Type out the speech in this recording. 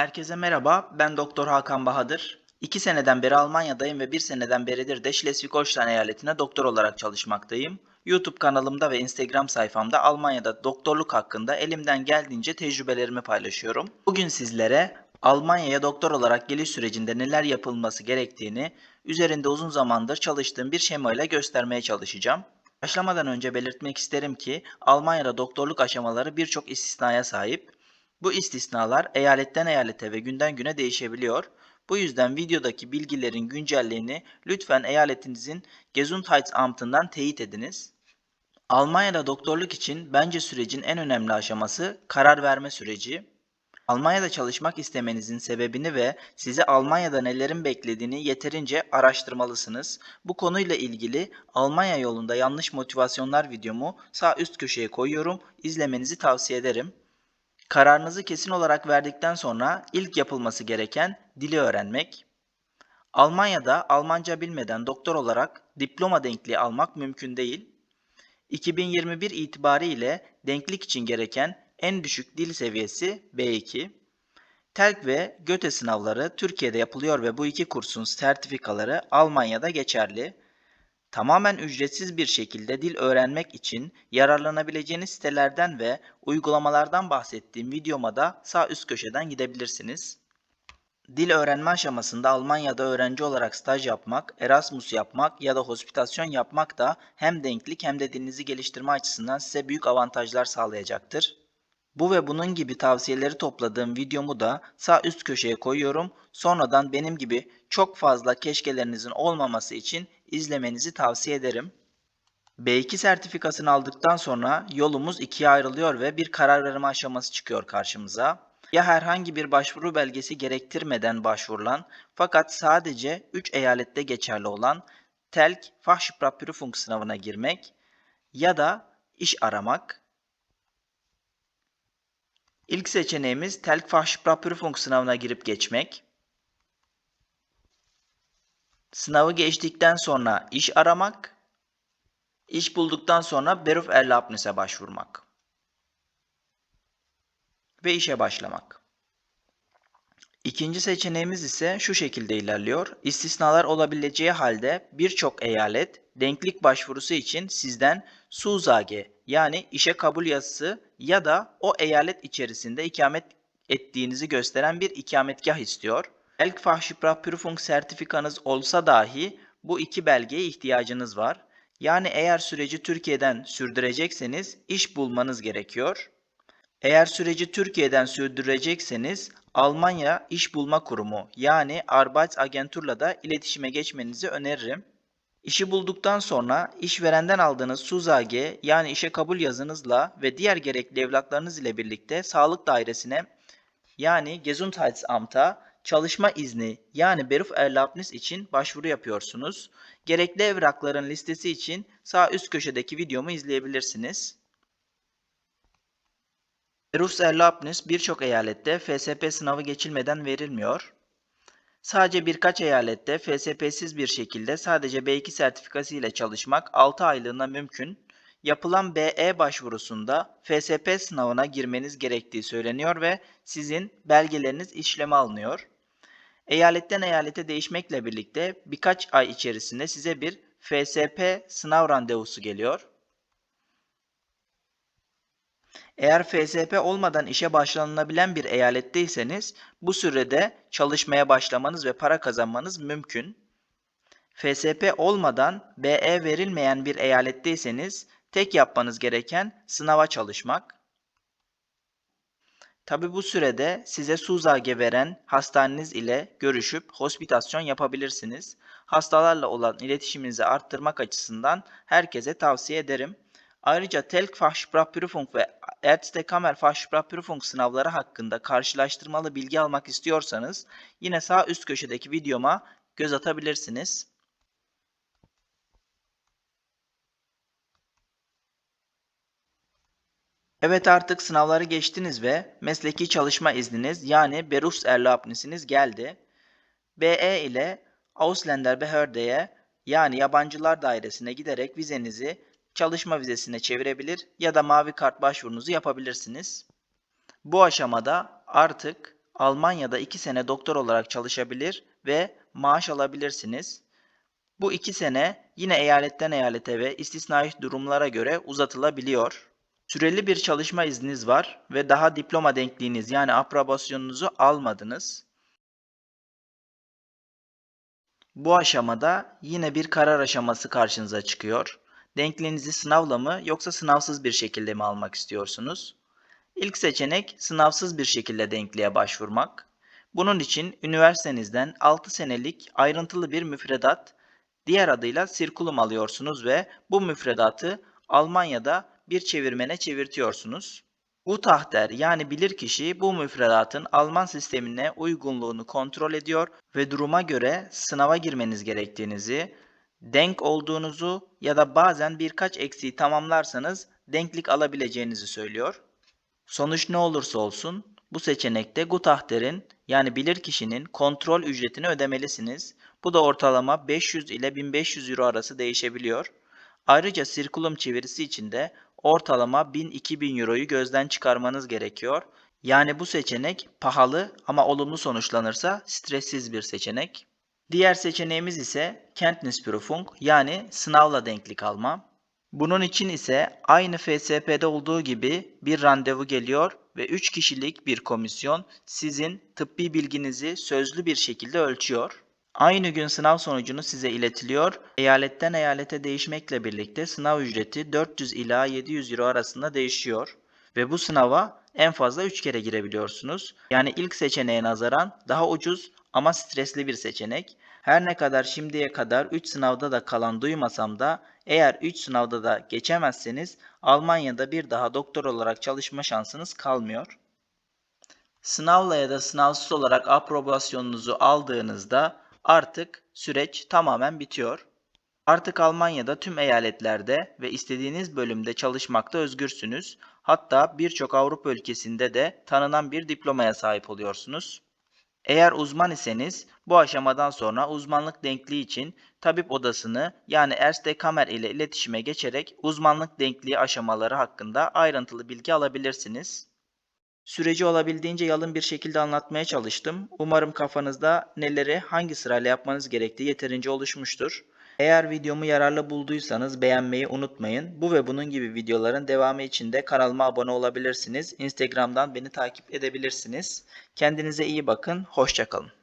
Herkese merhaba, ben Doktor Hakan Bahadır. 2 seneden beri Almanya'dayım ve 1 seneden beridir de Schleswig-Holstein eyaletine doktor olarak çalışmaktayım. YouTube kanalımda ve Instagram sayfamda Almanya'da doktorluk hakkında elimden geldiğince tecrübelerimi paylaşıyorum. Bugün sizlere Almanya'ya doktor olarak geliş sürecinde neler yapılması gerektiğini üzerinde uzun zamandır çalıştığım bir şemayla göstermeye çalışacağım. Başlamadan önce belirtmek isterim ki Almanya'da doktorluk aşamaları birçok istisnaya sahip. Bu istisnalar eyaletten eyalete ve günden güne değişebiliyor. Bu yüzden videodaki bilgilerin güncelliğini lütfen eyaletinizin Gesundheitsamt'ından teyit ediniz. Almanya'da doktorluk için bence sürecin en önemli aşaması karar verme süreci. Almanya'da çalışmak istemenizin sebebini ve sizi Almanya'da nelerin beklediğini yeterince araştırmalısınız. Bu konuyla ilgili Almanya yolunda yanlış motivasyonlar videomu sağ üst köşeye koyuyorum. İzlemenizi tavsiye ederim. Kararınızı kesin olarak verdikten sonra ilk yapılması gereken dili öğrenmek. Almanya'da Almanca bilmeden doktor olarak diploma denkliği almak mümkün değil. 2021 itibariyle denklik için gereken en düşük dil seviyesi B2. TELK ve GÖTE sınavları Türkiye'de yapılıyor ve bu iki kursun sertifikaları Almanya'da geçerli. Tamamen ücretsiz bir şekilde dil öğrenmek için yararlanabileceğiniz sitelerden ve uygulamalardan bahsettiğim videoma da sağ üst köşeden gidebilirsiniz. Dil öğrenme aşamasında Almanya'da öğrenci olarak staj yapmak, Erasmus yapmak ya da hospitasyon yapmak da hem denklik hem de dilinizi geliştirme açısından size büyük avantajlar sağlayacaktır. Bu ve bunun gibi tavsiyeleri topladığım videomu da sağ üst köşeye koyuyorum. Sonradan benim gibi çok fazla keşkelerinizin olmaması için izlemenizi tavsiye ederim. B2 sertifikasını aldıktan sonra yolumuz ikiye ayrılıyor ve bir karar verme aşaması çıkıyor karşımıza. Ya herhangi bir başvuru belgesi gerektirmeden başvurulan fakat sadece 3 eyalette geçerli olan TELK Fachsprachprüfung sınavına girmek ya da iş aramak. İlk seçeneğimiz TELK Fachsprachprüfung sınavına girip geçmek. Sınavı geçtikten sonra iş aramak, iş bulduktan sonra Beruf Erlaubnis'e başvurmak ve işe başlamak. İkinci seçeneğimiz ise şu şekilde ilerliyor. İstisnalar olabileceği halde birçok eyalet denklik başvurusu için sizden Suzage yani işe kabul yazısı ya da o eyalet içerisinde ikamet ettiğinizi gösteren bir ikametgah istiyor. Elk Fachsprachprüfung sertifikanız olsa dahi bu iki belgeye ihtiyacınız var. Yani eğer süreci Türkiye'den sürdürecekseniz iş bulmanız gerekiyor. Eğer süreci Türkiye'den sürdürecekseniz Almanya İş Bulma Kurumu yani Arbeitsagentur'la da iletişime geçmenizi öneririm. İşi bulduktan sonra işverenden aldığınız SUZAG yani işe kabul yazınızla ve diğer gerekli evraklarınız ile birlikte sağlık dairesine yani Gesundheitsamt'a çalışma izni yani Beruf Erlaubnis için başvuru yapıyorsunuz. Gerekli evrakların listesi için sağ üst köşedeki videomu izleyebilirsiniz. Beruf Erlaubnis birçok eyalette FSP sınavı geçilmeden verilmiyor. Sadece birkaç eyalette FSP'siz bir şekilde sadece B2 sertifikası ile çalışmak 6 aylığına mümkün. Yapılan BE başvurusunda FSP sınavına girmeniz gerektiği söyleniyor ve sizin belgeleriniz işleme alınıyor. Eyaletten eyalete değişmekle birlikte birkaç ay içerisinde size bir FSP sınav randevusu geliyor. Eğer FSP olmadan işe başlanılabilen bir eyaletteyseniz bu sürede çalışmaya başlamanız ve para kazanmanız mümkün. FSP olmadan BE verilmeyen bir eyaletteyseniz tek yapmanız gereken sınava çalışmak. Tabi bu sürede size Suzage veren hastaneniz ile görüşüp hospitasyon yapabilirsiniz. Hastalarla olan iletişiminizi arttırmak açısından herkese tavsiye ederim. Ayrıca Telk Fachsprachprüfung ve Ärztekammer Fachsprachprüfung sınavları hakkında karşılaştırmalı bilgi almak istiyorsanız yine sağ üst köşedeki videoma göz atabilirsiniz. Evet artık sınavları geçtiniz ve mesleki çalışma izniniz yani Berufserlaubnis'iniz geldi. BE ile Ausländerbehörde'ye yani yabancılar dairesine giderek vizenizi çalışma vizesine çevirebilir ya da mavi kart başvurunuzu yapabilirsiniz. Bu aşamada artık Almanya'da 2 sene doktor olarak çalışabilir ve maaş alabilirsiniz. Bu 2 sene yine eyaletten eyalete ve istisnai durumlara göre uzatılabiliyor. Süreli bir çalışma izniniz var ve daha diploma denkliğiniz yani aprobasyonunuzu almadınız. Bu aşamada yine bir karar aşaması karşınıza çıkıyor. Denkliğinizi sınavla mı yoksa sınavsız bir şekilde mi almak istiyorsunuz? İlk seçenek sınavsız bir şekilde denkliğe başvurmak. Bunun için üniversitenizden 6 senelik ayrıntılı bir müfredat, diğer adıyla sirkulum alıyorsunuz ve bu müfredatı Almanya'da bir çevirmene çevirtiyorsunuz. Bu tahter yani bilirkişi bu müfredatın Alman sistemine uygunluğunu kontrol ediyor ve duruma göre sınava girmeniz gerektiğinizi, denk olduğunuzu ya da bazen birkaç eksiği tamamlarsanız denklik alabileceğinizi söylüyor. Sonuç ne olursa olsun bu seçenekte Gutachter'in yani bilirkişinin kontrol ücretini ödemelisiniz. Bu da ortalama 500 ile 1500 euro arası değişebiliyor. Ayrıca sirkulum çevirisi için de ortalama 1000-2000 euroyu gözden çıkarmanız gerekiyor. Yani bu seçenek pahalı ama olumlu sonuçlanırsa stressiz bir seçenek. Diğer seçeneğimiz ise Kenntnisprüfung yani sınavla denklik alma. Bunun için ise aynı FSP'de olduğu gibi bir randevu geliyor ve 3 kişilik bir komisyon sizin tıbbi bilginizi sözlü bir şekilde ölçüyor. Aynı gün sınav sonucunu size iletiliyor. Eyaletten eyalete değişmekle birlikte sınav ücreti 400 ila 700 euro arasında değişiyor. Ve bu sınava en fazla 3 kere girebiliyorsunuz. Yani ilk seçeneğe nazaran daha ucuz ama stresli bir seçenek. Her ne kadar şimdiye kadar 3 sınavda da kalan duymasam da eğer 3 sınavda da geçemezseniz Almanya'da bir daha doktor olarak çalışma şansınız kalmıyor. Sınavla ya da sınavsız olarak aprobasyonunuzu aldığınızda artık süreç tamamen bitiyor. Artık Almanya'da tüm eyaletlerde ve istediğiniz bölümde çalışmakta özgürsünüz. Hatta birçok Avrupa ülkesinde de tanınan bir diplomaya sahip oluyorsunuz. Eğer uzman iseniz bu aşamadan sonra uzmanlık denkliği için tabip odasını yani Erste Kammer ile iletişime geçerek uzmanlık denkliği aşamaları hakkında ayrıntılı bilgi alabilirsiniz. Süreci olabildiğince yalın bir şekilde anlatmaya çalıştım. Umarım kafanızda neleri hangi sırayla yapmanız gerektiği yeterince oluşmuştur. Eğer videomu yararlı bulduysanız beğenmeyi unutmayın. Bu ve bunun gibi videoların devamı için de kanalıma abone olabilirsiniz. Instagram'dan beni takip edebilirsiniz. Kendinize iyi bakın. Hoşçakalın.